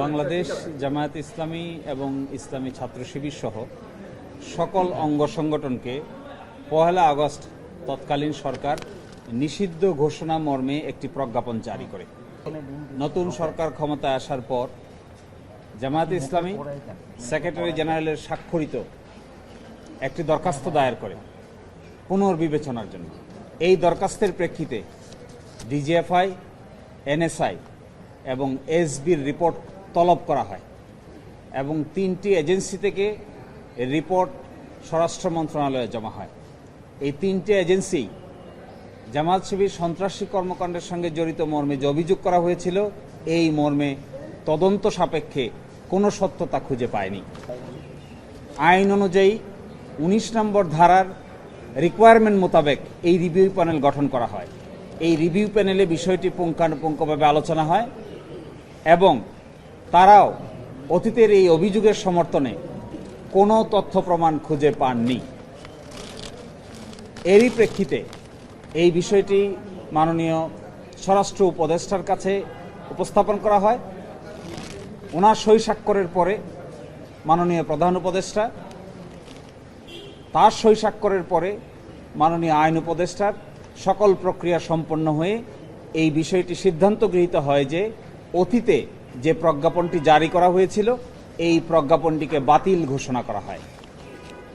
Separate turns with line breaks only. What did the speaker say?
বাংলাদেশ, জামায়াত ইসলামী এবং ইসলামী ছাত্র শিবির সহ সকল অঙ্গ সংগঠনকে পহেলা আগস্ট তৎকালীন সরকার নিষিদ্ধ ঘোষণা মর্মে একটি প্রজ্ঞাপন জারি করে। নতুন সরকার ক্ষমতায় আসার পর জামায়াত ইসলামী সেক্রেটারি জেনারেলের স্বাক্ষরিত একটি দরখাস্ত দায়ের করে পুনর্বিবেচনার জন্য। এই দরখাস্তের প্রেক্ষিতে ডিজিএফআই, এনএসআই এবং এসবির রিপোর্ট তলব করা হয় এবং তিনটি এজেন্সি থেকে রিপোর্ট স্বরাষ্ট্র মন্ত্রণালয়ে জমা হয়। এই তিনটি এজেন্সি জামাত শিবির সন্ত্রাসী কর্মকাণ্ডের সঙ্গে জড়িত মর্মে যে অভিযোগ করা হয়েছিল, এই মর্মে তদন্ত সাপেক্ষে কোনো সত্যতা খুঁজে পায়নি। আইন অনুযায়ী উনিশ নম্বর ধারার রিকোয়ারমেন্ট মোতাবেক এই রিভিউ প্যানেল গঠন করা হয়। এই রিভিউ প্যানেলে বিষয়টি পুঙ্খানুপুঙ্খভাবে আলোচনা হয় এবং তারাও অতীতের এই অভিযোগের সমর্থনে কোনো তথ্য প্রমাণ খুঁজে পাননি। এরই প্রেক্ষিতে এই বিষয়টি মাননীয় স্বরাষ্ট্র উপদেষ্টার কাছে উপস্থাপন করা হয়। ওনার সই স্বাক্ষরের পরে মাননীয় প্রধান উপদেষ্টা, তার সই স্বাক্ষরের পরে মাননীয় আইন উপদেষ্টার সকল প্রক্রিয়া সম্পন্ন হয়ে এই বিষয়টি সিদ্ধান্ত গৃহীত হয় যে অতীতে যে প্রজ্ঞাপনটি জারি করা হয়েছিল এই প্রজ্ঞাপনটিকে বাতিল ঘোষণা করা হয়।